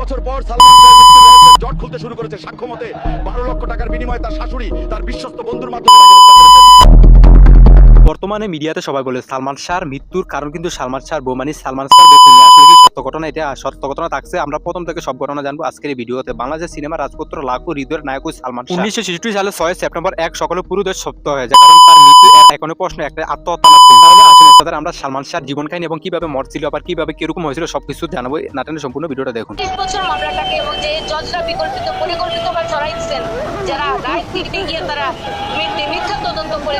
বছর পর সালমান জট খুলতে শুরু করেছে সাক্ষ্য মতে। বারো লক্ষ টাকার বিনিময়ে তার শাশুড়ি, তার বিশ্বস্ত বন্ধুর মাধ্যমে। বর্তমানে মিডিয়াতে সবাই বলে সালমান শাহর মৃত্যুর কারণ কিন্তু সালমান শাহ বৌমানি। সালমান শাহ আসলে সত্য ঘটনা এটা সত্য ঘটনা থাকছে আমরা প্রথম থেকে সব ঘটনা জানব আজকের এই ভিডিওতে। বাংলাদেশের সিনেমা রাজপুত্র লাখো হৃদয়ের নায়ক সালমান উনিশশো ছেষট্টি সালে ছয় সেপ্টেম্বর এক সকালে পুরো দেশ সত্য হয়ে যায় কারণ তার মৃত্যু এক- এখনও প্রশ্ন একটা আত্মহত্যা না তাহলে আসুন তাদের আমরা সালমান শাহর জীবন কাহিনী এবং কীভাবে মরছিল আবার কীভাবে কীরকম হয়েছিল সবকিছু জানব। নাটনের সম্পূর্ণ ভিডিওটা দেখুন। বছর মামলাটাকে এবং যে জজরা বিকল্পিত, পরিকল্পিত বা চড়াইছেন যারা রাজনীতিতে গিয়ে তারা মিথ্যা তদন্ত করে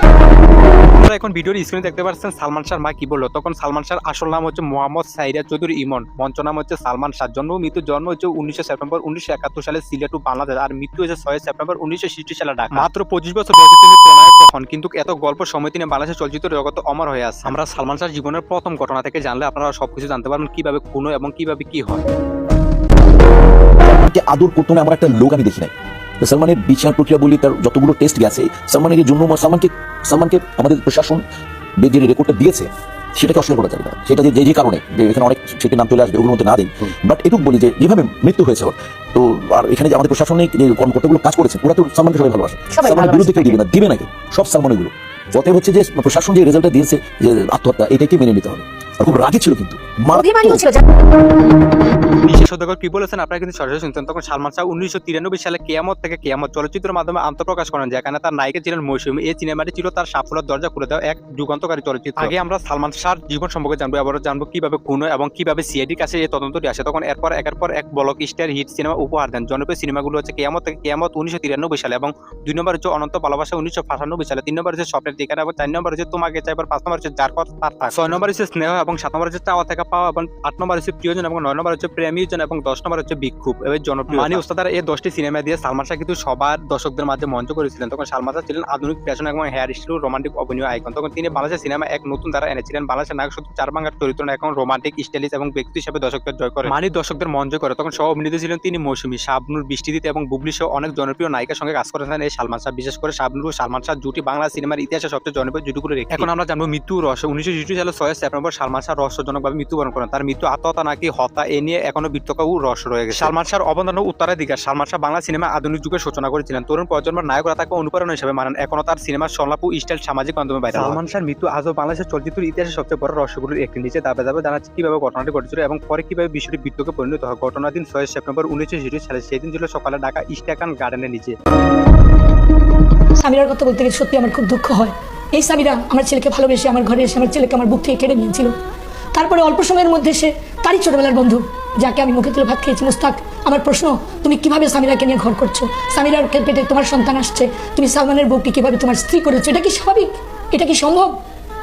এখন ভিডিওর স্ক্রিনে দেখতে পাচ্ছেন সালমান শাহর মা কি বলল? তখন সালমান শাহর আসল নাম হচ্ছে মোহাম্মদ সাইরা চৌধুরী ইমন, মঞ্চ নাম হচ্ছে সালমান শাহ। জন্ম মৃত্যু জন্ম হচ্ছে উনিশশো সেপ্টেম্বর উনিশশো একাত্তর সালে সিলেট বাংলাদেশ, আর মৃত্যু হয়েছে ছয় সেপ্টেম্বর উনিশশো ষষ্টি সালে ঢাকা। মাত্র পঁচিশ বছর বয়সে তিনি তখন, কিন্তু এত গল্প সময় তিনি বাংলাদেশের চলচ্চিত্র জগতে অমর হয়ে আছে। আমরা সালমান শাহর জীবনের প্রথম ঘটনা থেকে জানলে আপনারা সবকিছু জানতে পারবেন কীভাবে খুন এবং কীভাবে কি হয়। সালমানকে আদর করতো না আমার একটা লোক আমি দেখি নাই। তো সালমানের বিচার প্রক্রিয়া বলি তার যতগুলো টেস্ট গেছে সালমানের জন্য সালমানকে সালমানকে আমাদের প্রশাসন যে রেকর্ডটা দিয়েছে সেটাকে অস্বীকার করা যাবে না। সেটা যে যে কারণে যে এখানে অনেক সেটির নাম চলে আসবে ওগুলোর মধ্যে না দিই। বাট এটুকু বলি যে যেভাবে মৃত্যু হয়েছে ওর তো আর এখানে যে আমাদের প্রশাসনিক যে কর্মকর্তাগুলো কাজ করেছে ওরা তো সালমানকে সবাই ভালোবাসে। সালমানের বিরুদ্ধে কেউ দিবে না দিবে নাকি সব সালমান এগুলো অতএব হচ্ছে যে প্রশাসন যে রেজাল্টটা দিয়েছে যে আত্মহত্যা এটাকে মেনে নিতে হবে। খুব রাগি ছিল কিন্তু। অভিমানী ছিল যা- কি বলেছেন আপনারা কিন্তু সরাসরি শুনতেন তখন সালমান শাহ উনিশশো তিরানব্বই সালে কেয়ামত থেকে কেয়ামত চলচ্চিত্রের মাধ্যমে আত্মপ্রকাশ করেন যেখানে তার নায়িকা ছিলেন মৌসুমী। এই সিনেমাটি ছিল তার সাফল্যের দরজা খুলে দেওয়া এক যুগান্তকারী চলচ্চিত্র। আগে আমরা সালমান শাহর জীবন সম্পর্কে জানব জানব কীভাবে খুন এবং কীভাবে সিআইডির কাছে এই তদন্তটি আসে। তখন এরপর একের পর এক ব্লক স্টার হিট সিনেমা উপহার দেন। জনপ্রিয় সিনেমাগুলো হচ্ছে কেয়ামত থেকে কেয়ামত উনিশশো তিরানব্বই সালে এবং দুই নম্বর হচ্ছে অনন্ত ভালোবাসা উনিশশো পঁচানব্বই সালে। তিন নম্বর হচ্ছে স্বপ্নের ঠিকানা এবং চার নম্বর হচ্ছে তোমাকে চাইবার পাঁচ নম্বর হচ্ছে যার তার ছয় নম্বর হচ্ছে স্নেহ এবং সাত নম্বর হচ্ছে চাওয়া থেকে পাওয়া এবং আট নম্বর হচ্ছে প্রিয়জন এবং নয় নম্বর হচ্ছে প্রেমীজন এবং দশ নম্বর হচ্ছে বিক্ষোভ এবং জনপ্রিয় মানে উস্তাদার এই দশটি সিনেমা দিয়ে সালমান শাহ কিন্তু সবার দর্শকদের মাঝে মঞ্চ করেছিলেন। তখন সালমান শাহ ছিলেন আধুনিক ফ্যাশন এবং হেয়ার স্টাইল রোমান্টিক অভিনয় আইকন। তখন তিনি বাংলাদেশের সিনেমা এক নতুন ধারা এনেছিলেন। বাংলাদেশের নায়ক শুধু চার বাংলার চরিত্র এখন রোমান্টিক স্টাইলিশ এবং ব্যক্তি হিসেবে দর্শকদের জয় করে মানে দর্শকদের মন জয় করে। তখন সহ অভিনেতা ছিলেন তিনি মৌসুমী শাবনুর বৃষ্টিদিতে এবং বুবলি সহ অনেক জনপ্রিয় নায়িকার সঙ্গে কাজ করেছেন এই সালমান শাহ। বিশেষ করে শাবনুর ও সালমান শাহ জুটি বাংলা সিনেমার ইতিহাসে সবচেয়ে জনপ্রিয় জুটিগুলো এখন আমরা জানব মৃত্যু রহস্য। উনিশশো সালে ছয় সেপ্টেম্বর সালমান শাহ রহস্যজনকভাবে মৃত্যুবরণ করেন। তার মৃত্যু আত্মহত্যা নাকি হত্যা এ নিয়ে এখনও বিতর্ক ও রহস্য রয়ে গেছে। সালমান শাহর অবদান উত্তরাধিকার। সালমান শাহ বাংলা সিনেমা আধুনিক যুগের সূচনা করেছিলেন। তরুণ প্রজন্মের নায়করা তাকে অনুকরণ হিসেবে মানেন। এখনও তার সিনেমার সংলাপ ও স্টাইল সামাজিক মাধ্যমে বাইরে সালমান শাহর মৃত্যু আজও বাংলাদেশের চলচ্চিত্র ইতিহাসে সবচেয়ে বড় রহস্যগুলোর একটি। নিচে দাবে দাবে জানাচ্ছে কীভাবে ঘটনাটি ঘটেছিল এবং পরে কীভাবে বিষয়টি বিতর্কে পরিণত হয়। ঘটনার দিন ছয় সেপ্টেম্বর উনিশশো ছিষট্টি সালে সেই দিন ছিল সকালে ঢাকা ইস্টাকান গার্ডেনের নিচে। সামিরার কথা বলতে গেলে সত্যি আমার খুব দুঃখ হয়। এই সামিরা আমার ছেলেকে ভালোবেসে আমার ঘরে এসে আমার ছেলেকে আমার বুক থেকে কেড়ে নিয়েছিল। তারপরে অল্প সময়ের মধ্যে সে তারই ছোটবেলার বন্ধু, যাকে আমি মুখে তুলে ভাত খেয়েছি। মুস্তাক, আমার প্রশ্ন, তুমি কীভাবে সামিরাকে নিয়ে ঘর করছ? সামিরার পেটে তোমার সন্তান আসছে। তুমি সালমানের বউকে কীভাবে তোমার স্ত্রী করেছ? এটা কি স্বাভাবিক? এটা কি সম্ভব?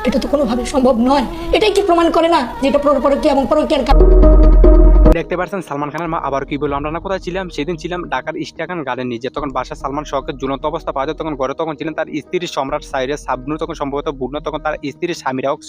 এটা তো কোনোভাবে সম্ভব নয়। এটাই কি প্রমাণ করে না যে এটা পরকীয়া এবং পরকীয়ার কাজ দেখতে পাচ্ছেন সালমান খানের মা আবার কি বলল? আমরা না কোথায় ছিলাম? সেদিন ছিলাম ঢাকার ইস্টাকান গার্ডেন নিজে তখন বাসা সালমান শখের ঝুলন্ত অবস্থা পাওয়া যায়। তখন ঘরে তখন ছিলেন তার স্ত্রী সম্রাট সাইরে সাবনু, তখন সম্ভবত বুড়নো, তখন তার স্ত্রী স্বামীরা হোক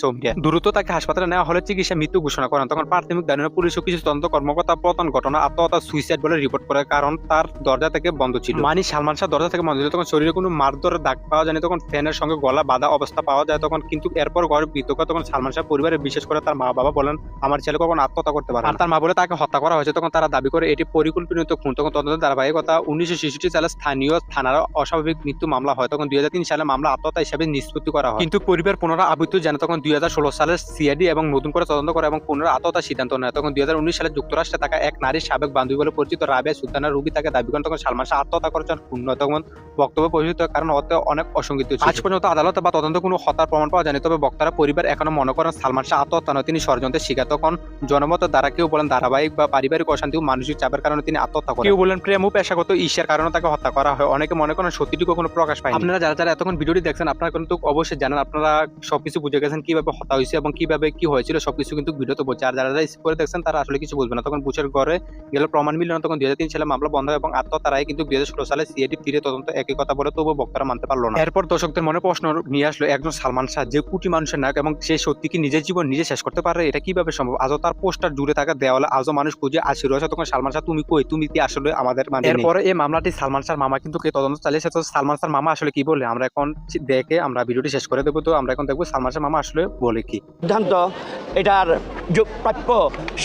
দ্রুত তাকে হাসপাতালে নেওয়া হলে চিকিৎসা মৃত্যু ঘোষণা করেন। তখন প্রাথমিক দাঁড়িয়ে পুলিশ কিছু তদন্ত, কর্মকর্তা পতন, ঘটনা আত্মহত্যা সুইসাইড বলে রিপোর্ট করে। কারণ তার দরজা থেকে বন্ধ ছিল। মানে সালমান শাহ দরজা থেকে বন্ধ ছিল। তখন শরীরে কোনো মারধরের দাগ পাওয়া যায়নি। তখন ফ্যানের সঙ্গে গলা বাঁধা অবস্থা পাওয়া যায়। তখন কিন্তু এরপর ঘরে বিতর্ক তখন সালমান শাহ পরিবারের বিশেষ করে তার মা বাবা বলেন, আমার ছেলে কখন আত্মহত্যা করতে পারে। আর তার মা বলে, তাকে হত্যা করা হয়েছে, তখন তারা দাবি করে এটি পরিকল্পিত খুন। তখন তদন্তের ধারাবাহিকতা উনিশশো ছেষট্টি সালে স্থানীয় থানার অস্বাভাবিক মৃত্যু মামলা হয়। তখন দুই হাজার তিন সালে মামলা আত্মহত্যা হিসেবে নিষ্পত্তি করা হয়। কিন্তু পরিবার পুনরায় আবৃত্তি জানে তখন দুই হাজার ষোলো সালে সিআইডি এবং নতুন করে তদন্ত করে এবং পুনরায় আত্মহত্যার সিদ্ধান্ত নেয়। তখন দুই হাজার উনিশ সালে যুক্তরাষ্ট্রে থাকা এক নারীর সাবেক বান্ধবী বলে পরিচিত রাবেয়া সুলতানা রুবি তাকে দাবি করেন, তখন সালমান শাহ আত্মহত্যা করেছেন নয়। তখন বক্তব্য পরিচিত কারণ অতে অনেক অসঙ্গিত আজ পর্যন্ত আদালত বা তদন্ত কোনো হত্যার প্রমাণ পাওয়া যায়নি, তবে বক্তারা পরিবার এখনও মনে করেন সালমান শাহ আত্মহত্যা নয়, তিনি ষড়যন্ত্রের শিকার। তখন জনমত দ্বারা কেউ বলেন ধারাবাহিক বা পারিবারিক অশান্তি ও মানসিক চাপের কারণে তিনি আত্মহত্যা করেন। কেউ বলেন প্রেম ও পেশাগত ঈর্ষার কারণে তাকে হত্যা করা হয়। অনেকে মনে করেন সত্যিটি কখনো প্রকাশ পায় আপনারা যারা যারা এতক্ষণ ভিডিওটি দেখছেন আপনারা কিন্তু অবশ্যই জানেন আপনারা সবকিছু বুঝে গেছেন কীভাবে হত্যা হয়েছে এবং কীভাবে কি হয়েছিল সবকিছু কিন্তু ভিডিওতে বলছে। আর যারা যারা করে দেখছেন তারা আসলে কিছু বুঝবে না। তখন বুঝের ঘরে গেলে প্রমাণ মিলল না। তখন দুই সালে মামলা বন্ধ হয় এবং আত্মহত্যার রায় কিন্তু দুই সালে সিআইডি ফিরে তদন্ত একই কথা বলে তবুও বক্তারা মানতে পারল না। এরপর দর্শকদের মনে প্রশ্ন নিয়ে আসলো একজন সালমান শাহ যে কোটি মানুষের নায়ক এবং সে সত্যি কি নিজের জীবন নিজে শেষ করতে পারে? এটা কীভাবে সম্ভব? আজও তার পোস্টার জুড়ে থাকা দেওয়ালে আজও মানুষ খুঁজে আসি রয়েছে তখন সালমান শাহ তুমি কই? তুমি কি আসলে আমাদের মানে এরপরে এই মামলাটি সালমান শাহ মামা কিন্তু কে তদন্ত চালিয়েছে তো সালমান শাহ মামা আসলে কি বলে? আমরা এখন দেখে আমরা ভিডিওটি শেষ করে দেবো তো আমরা এখন দেখব সালমান শাহ মামা আসলে বলে কি। সিদ্ধান্ত এটার প্রাপ্য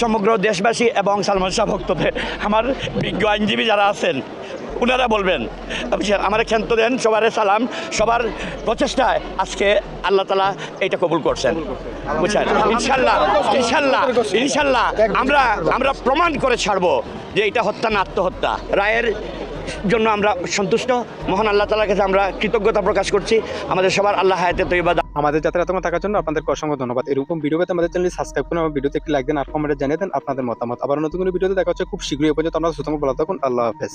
সমগ্র দেশবাসী এবং সালমান শাহ ভক্তদের। আমার বিজ্ঞ আইনজীবী যারা আছেন ওনারা বলবেন আমার ক্ষান্ত দেন সবার সালাম সবার প্রচেষ্টায় আজকে আল্লাহ তালা এটা কবুল করছেন। বুঝছেন ইনশাল্লাহ ইনশাল্লাহ ইনশাল্লাহ আমরা আমরা প্রমাণ করে ছাড়বো যে এটা হত্যা না আত্মহত্যা। রায়ের জন্য আমরা সন্তুষ্ট। মহান আল্লাহ তালার কাছে আমরা কৃতজ্ঞতা প্রকাশ করছি। আমাদের সবার আল্লাহ হায়াতে তৈবা আমাদের যাত্রা এতক্ষণ থাকার জন্য আপনাদেরকে অসংখ্য ধন্যবাদ। এরকম ভিডিও পেতে আমাদের চ্যানেল সাবস্ক্রাইব করুন আমার ভিডিওতে একটি লাইক দেন আর কমেন্টে জানিয়ে দেন আপনাদের মতামত। আবার নতুন কোনো ভিডিওতে দেখা হচ্ছে খুব শীঘ্রই পর্যন্ত আমরা সুতরাং বলা থাকুন। আল্লাহ হাফেজ।